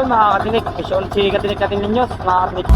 Yun mga katinik, mission si katinik natin ninyo, mga katinik.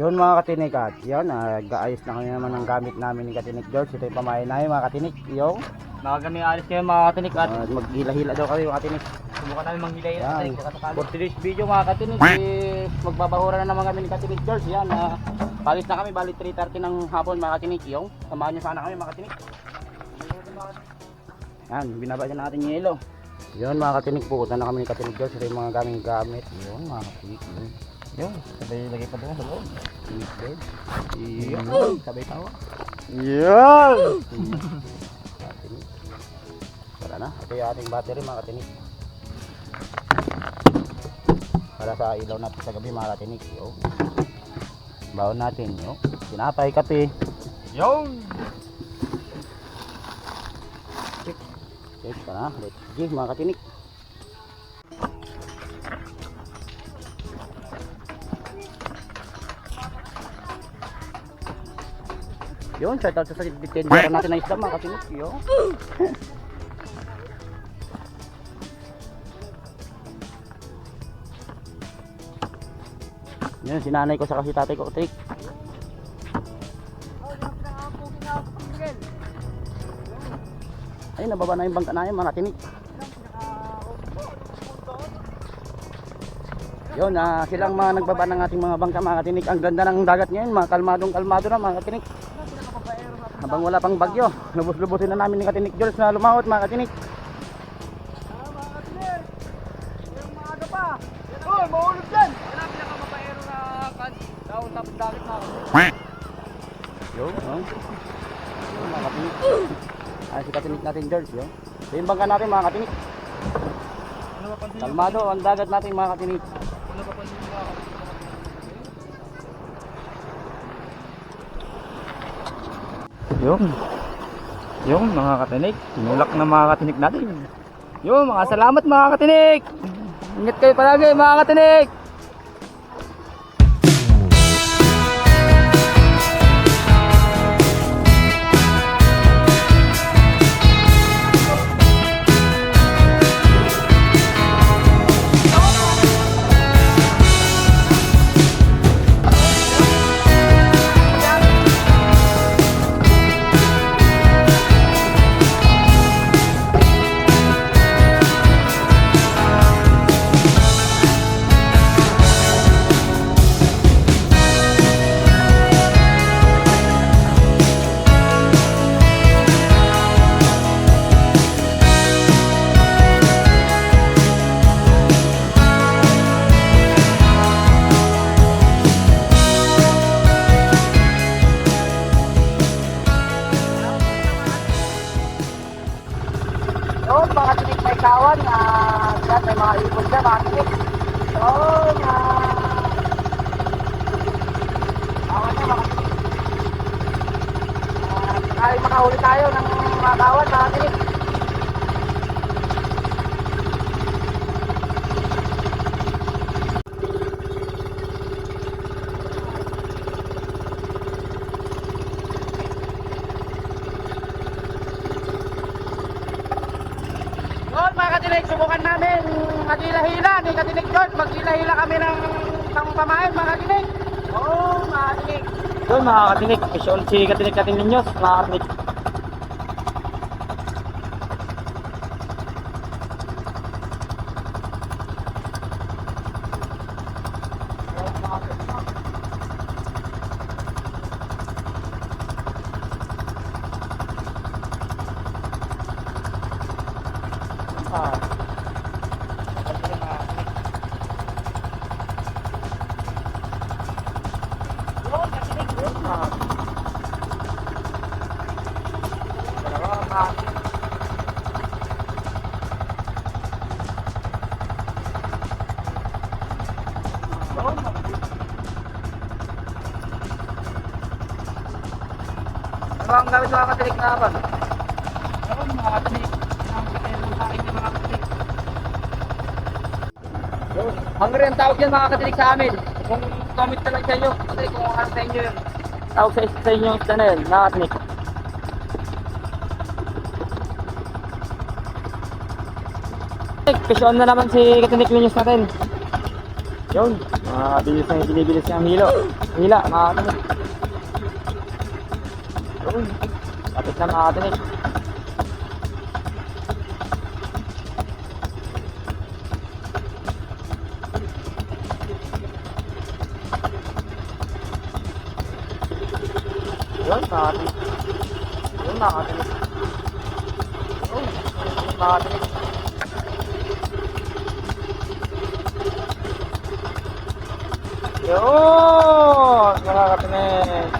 Yun mga katinik at yun, uh, gaayos na kami naman ng gamit namin ni Katinik George. Ito yung pamahay namin mga katinik. Yung, Nakagani alis kayo mga katinik at uh, maghila-hila daw kami mga katinik. Subukan namin manghilay Yan. katinik. Katakalo. For today's video mga is magbabahura na naman kami ni Katinik George. Yan, uh, palis na kami, bali 3.30 ng hapon mga katinik. Yung, samahan nyo sana kami mga katinik. Yan, binaba dyan natin yung yelo. Yun mga katinik, pupunta na kami ni Katinik George. Ito yung mga gaming gamit. Yun mga katinik. Yun. Yung, sabay lagay pa doon sa loob. Katinik George. Yun. Sabay tawa. Yan! Katinik. Tara na, ito yung ating battery mga katinik. Para sa ilaw natin sa gabi mga katinik. Yo. Bawon natin. Yo. Sinapay, kape. Yung! Okay, tara na. Let's go mga katinik. Yun, shout out sa tender natin na isda mga katinik. Yo. Yun, sinanay ko sa kasi tatay ko, Trik. Ay, nababa na yung bangka namin, mga tinik. Yun, ah, silang mga nagbaba ng ating mga bangka, mga tinik. Ang ganda ng dagat ngayon, mga kalmadong kalmado na, mga tinik. Habang wala pang bagyo, lubos-lubosin na namin ni Katinik Jules na lumahot, mga katinik. Oh, mahulog dyan! Yan ang pinakamapaero kan. Daon sa dagat na ako. Yun, oh. Yun, mga katinik. Ah, si Katinik natin, George, yun. Ito yung bangka natin, mga katinik. Ano? Kalmado, ang dagat natin, mga katinik. Ano mapansin nyo ako? Yung. Yung mga katinik. Tinulak na mga katinik natin. Yung mga salamat mga katinik. Ingat kayo palagi mga katinik. Subukan namin maghila-hila ni Katinik George. Maghila-hila kami ng pangpamain, mga katinik. Oo, oh, mga katinik. Yun mga katinik. Mission si katinik natin ninyo, mga katinik. Ah. Yun, katinik, yun, mga Dalawa, mga Yun, Ano ang gamit sa mga katinik na ba? Yun, mga katinik. Ang katinik sa akin yung mga katinik. Yun, hungry ang tawag yan mga katinik sa amin. Kung comment na lang sa inyo, kasi kung ano sa inyo yun. Tawag sa, sa inyo yung na yun, mga. Fish on na naman si Katinik Linyos natin. Yun, mga bilis na binibilis niya ang hilo. Hila, mga katinik. Yun, kapit na mga katinik. Yun, mga katinik. Yun, mga katinik. Yun, mga katinik. Yun! Mga katinik.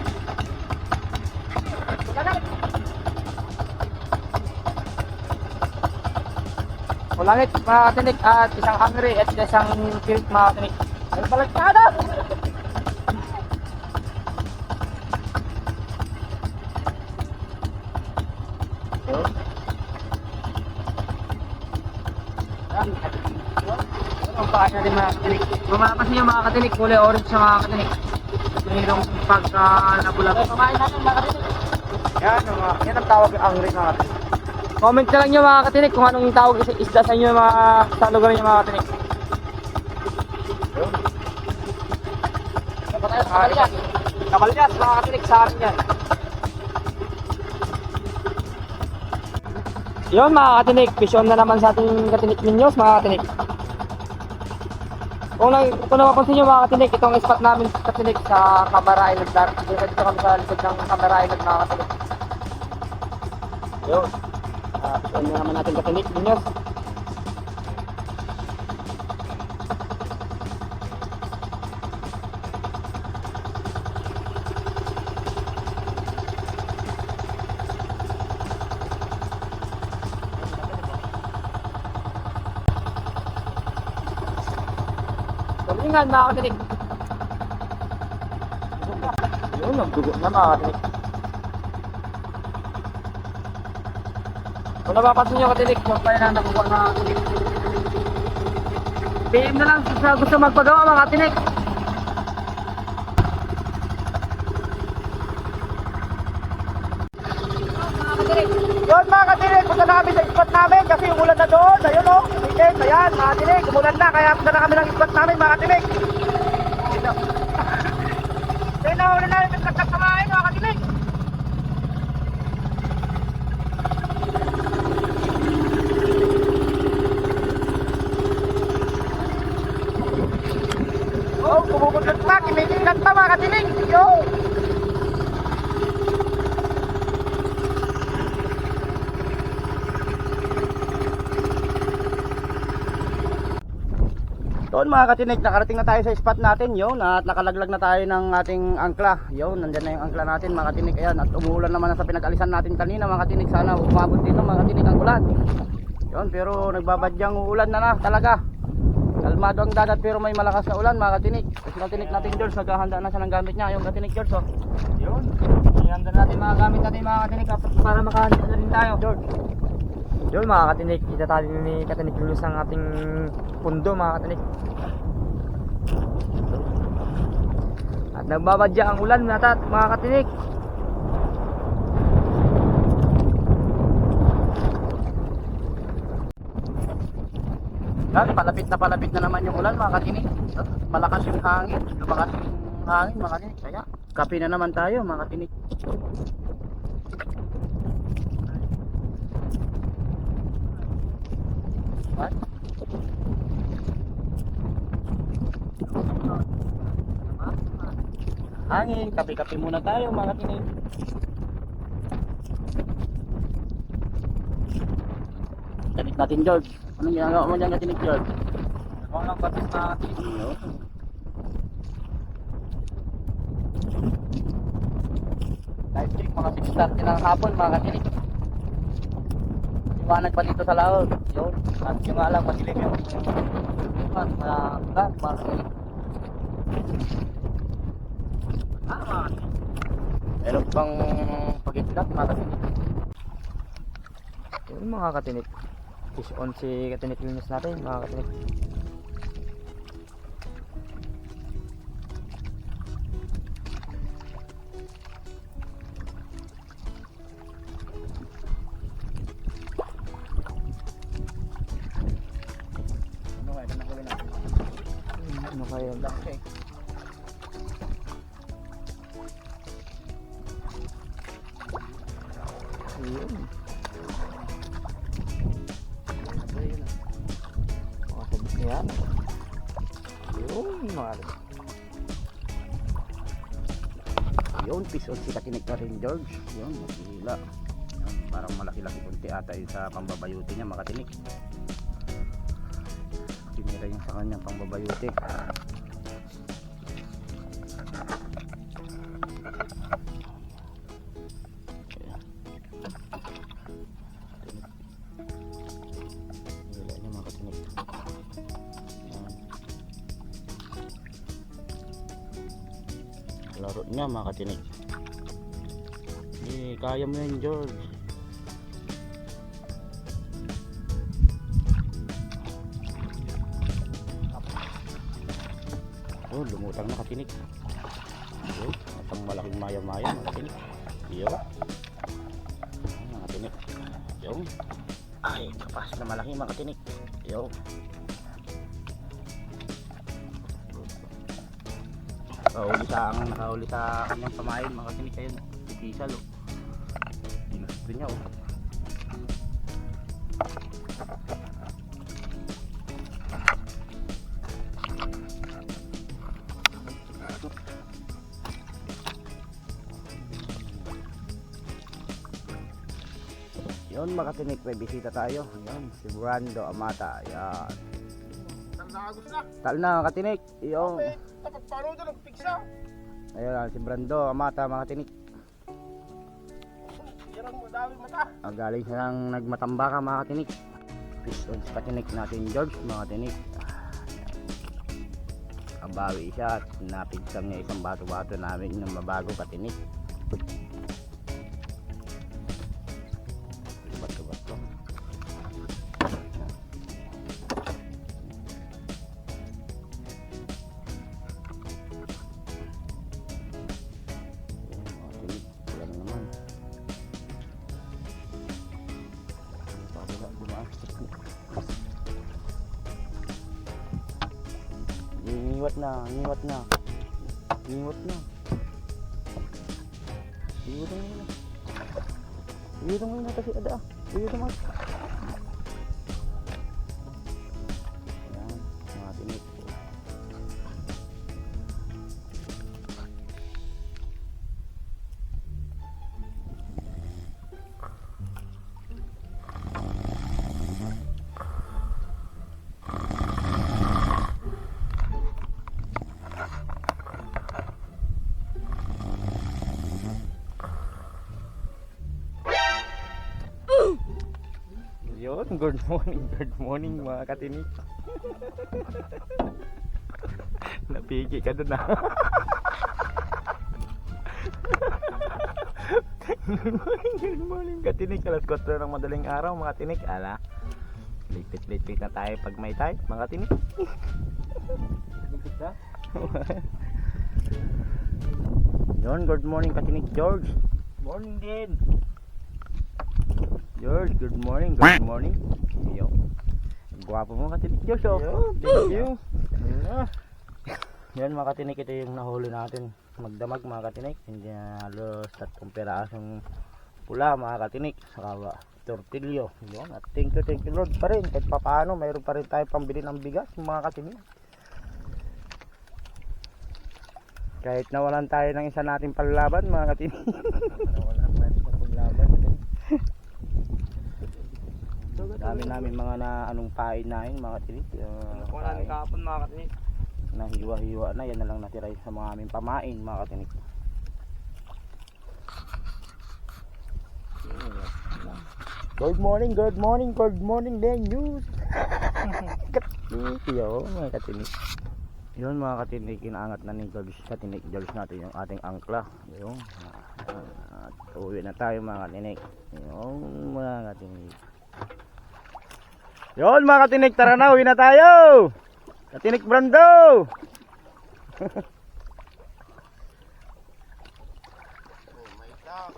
Ulangit mga katinik at isang hungry at isang kirik mga katinik. Ay balagkada! Yun. Yan. Yun. Ang paa natin mga Bumapas niyo mga katinik, kulay orange sa mga katinik. Mayroong pagka nabulag. Kumain natin mga katinik. Yan, mga, yan ang tawag ng angry mga katinik. Comment na lang nyo mga katinik kung anong tawag is- isda sa inyo mga sa lugar nyo mga katinik. Kapalyas. Kapalyas mga katinik sa amin yan. Yun mga katinik, vision na naman sa ating katinik ninyos mga katinik. Kung, na, kung napapansin nyo mga katinik, itong spot namin katinik sa Camara Island. Dar- Dito dito kami sa likod ng Camara Island mga katinik. Yun. Uh, naman natin katinik ninyos. Tulingan mga katinik. Yun, nagdugo na mga katinik. Kung napapansin nyo katinik, huwag pa na nakukuha mga katinik. PM na lang sa gusto magpagawa mga katinik. Yun mga katinik, punta na kami sa namin kasi umulan na doon. Ayun o, weekend, ayan mga katinik, umulan na kaya punta na kami ng spot namin mga. Dito. Kaya nahuli namin ng kasamahin mga katinik. Oh, bumubulot pa, kinikilan pa mga katinik. Yo! Doon mga katinik, nakarating na tayo sa spot natin yun at nakalaglag na tayo ng ating angkla. Yun, nandyan na yung angkla natin mga katinik. Ayan, at umuulan naman na sa pinag-alisan natin kanina mga katinik. Sana umabot dito mga katinik ang ulan. Yun, pero nagbabadyang uulan na na talaga. Kalmado ang dagat pero may malakas na ulan mga katinik. Kasi katinik natin George, naghahanda na siya ng gamit niya. Yung katinik George, oh. Yun. Ihanda natin mga gamit natin mga katinik para makahanda na rin tayo. George. Yun mga katinik, itatali ni katinik Julius ang ating pundo mga katinik. At nagbabadya ang ulan natat mga katinik. Palapit na palapit na naman yung ulan mga katinik. Malakas yung hangin, lumakas yung hangin mga katinik. Kaya, kape na naman tayo mga katinik. What? Hangin, kape-kape muna tayo mga katinik. Katinik natin George. Anong ginagawa mo dyan katinik George? Ako lang kape mga katinik. Live check mga 6.30 ng hapon mga katinik. Iwanag pa dito sa laot. Yun. At yung nga lang, madilim yung ulan, mga katinik. Ah, mga katinik. Meron pang pag-itlak mga katinik. Yun mga katinik. Fish on si katinik linis natin mga katinik. Ngayon. Yun. Mga sabit na yan. Yun, mga Yun, piece on si katinik na rin George. Yun, makihila. Yun, parang malaki-laki kunti ata yun sa pambabayuti niya makatinik. Tinira yung sa kanyang pambabayuti. Niya mga katinig. Eh, kaya mo yan George. Oh lumutang na katinig. Oh, at ang malaking maya maya mga katinig. Ayan, mga katinig. Yung ay kapas na malaki mga katinig. Iyo Nakahuli sa ang nakahuli sa kanyang pamain mga katinig kayo no. Pisal oh. Ginusto niya oh. Yun mga katinig, may bisita tayo. Yan, si Brando Amata. Yan. Nagagos na. Tal na mga katinig. Yung. Paro doon, nagpiksa. Ayun, si Brando Amata mga katinig. Yan ang madami mata. Ah, galing silang nagmatambaka mga katinik. Fish on sa katinik natin George mga katinik. Ah, Kabawi siya at napigsam niya isang bato-bato namin ng mabago katinik. Iniwat na, iniwat na. Iniwat na. Iniwat na. Iniwat na kasi ada. Iniwat na Yun, good morning, good morning mga katinik. Napiki ka dun ah. good morning, good morning katinik. Alas 4 ng madaling araw mga tinik. Ala, lipit-lipit na tayo pag may time mga tinik. Yun, good morning katinik George. Morning din. George, good morning, good morning. Yo. Gwapo mo katinik George. Oh. Yo, thank you. Yan mga katinik, ito yung nahuli natin. Magdamag mga katinik. Hindi na halos tatlong perasong pula mga katinik. Saka ba, tortilyo. Yun. At thank you, thank you Lord pa rin. Kahit pa paano, mayroon pa rin tayo pambili ng bigas mga katinik. Kahit nawalan tayo ng isa nating panlaban mga katinik. Wala pa rin sa paglaban. Dami namin mga na anong pain namin mga tinik. Uh, Wala pain. kahapon mga katinik. na hiwa-hiwa na yan na lang natira sa mga aming pamain mga katinik good morning good morning good morning then news katinik yo mga katinik yun mga katinik inaangat na ni George katinik George natin yung ating angkla yun at uwi na tayo mga katinik yun mga katinik yun mga katinik tara na uwi na tayo Katinik Brando!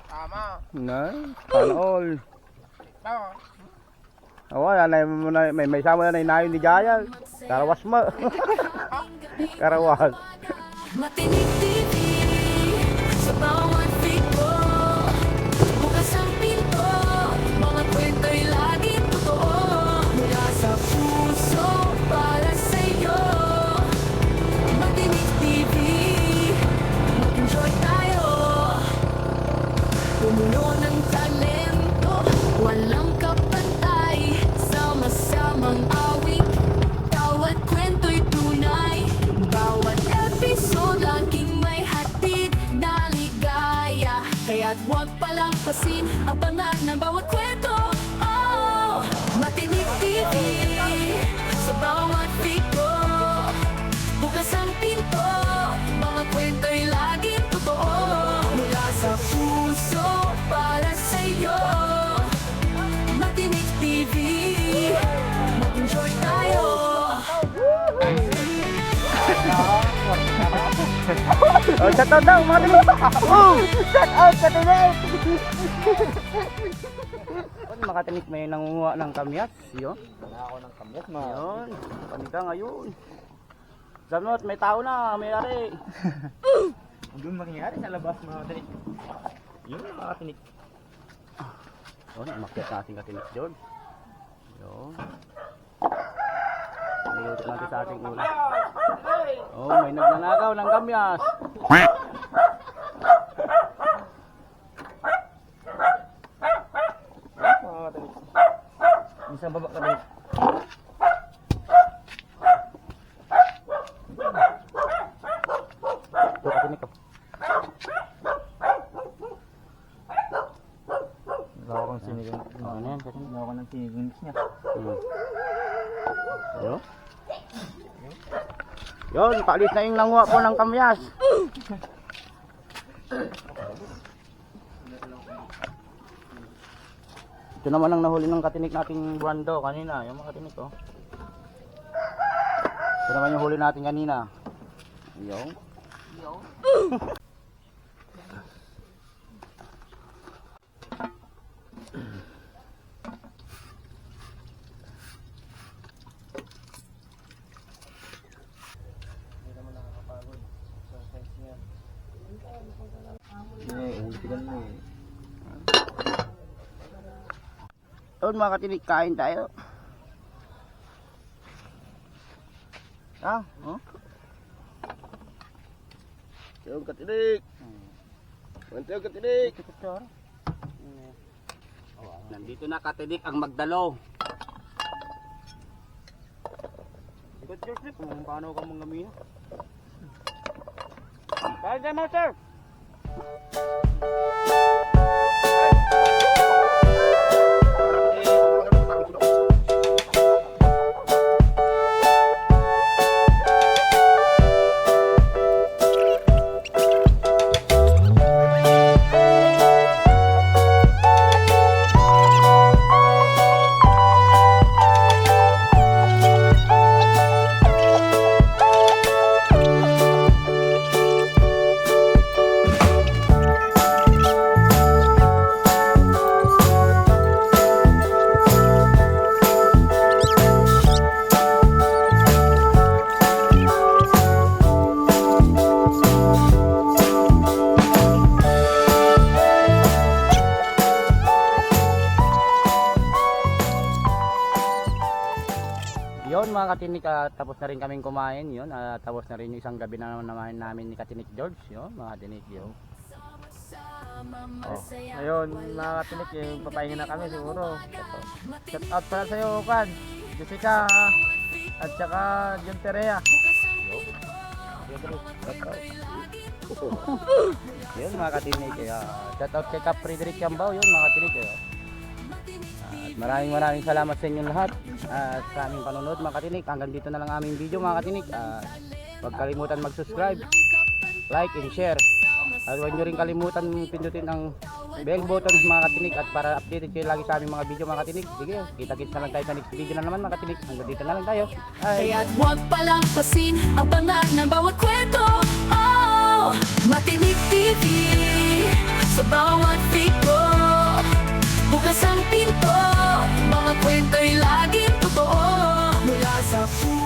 Tama. Na, all. Tama. Awa, yan ay may may sama na inayon ni Jaya. Tarawas mo. Karawas. Matinig Kaya't huwag palampasin Ang banat ng bawat kwento. Oh, Matinig TV Sa bawat pico Bukas ang pinto Mga kwento'y laging totoo. Mula sa Oh, shout out daw, mga tinig. Oh, shout out sa. Yun, mga tinig, may nangunguha ng kamyas. Yun. Wala ako ng kamyas, mga Yun. Panika ngayon. Zamnot, may tao na, may ari. Ang doon mangyayari sa labas, mga tinik. Yun, mga tinik. Yun, umakyat natin katinik George. Yun. Nayutot natin sa ating ulo. Oh, may nagnanakaw ng kamyas. Tinik. Minsan baba ka tinik. Ito katinik ko. Wala akong sinigang. Ano yan? Wala ako ng sinigang niya. Hmm. Yun. Yun, paalis na yung nanguha po ng kamyas. Ito naman ang nahuli ng katinik nating brando kanina, yung mga katinik oh. Ito naman yung huli natin kanina. Yung. Eh, ultigan mo eh. Yun mga katinik, kain tayo. Ah, oh. Yung katinik. Yung katinik. Nandito na katinik ang magdalo. Ikot Joseph, kung paano ka mga mina. Kaya dyan, master! Yon mga katinik, ah, tapos na rin kaming kumain yon ah, tapos na rin yung isang gabi na naman namin ni Katinik George, yon mga katinik yun. Oh. Ngayon, mga tinik, eh, papahinga na kami siguro. Shout out pala sa'yo, Kan. Jessica, at saka John Terea. Yun mga katinik, kaya shout out kay Cap Frederick Cambao, yun mga katinik. Kaya. Maraming maraming salamat sa inyong lahat at sa aming panonood mga katinik. Hanggang dito na lang aming video mga katinik. At huwag kalimutan mag-subscribe, like and share. At huwag nyo rin kalimutan pindutin ang bell button mga katinik at para updated kayo lagi sa aming mga video mga katinik. Sige, kita-kits na lang tayo sa next video na naman mga katinik. Hanggang dito na lang tayo. Bye! Kaya't huwag palampasin Ang banat ng bawat kwento Oh, Matinig TV Sa bawat pico Bukas ang pinto mga kwento'y laging totoo. Mula sa puso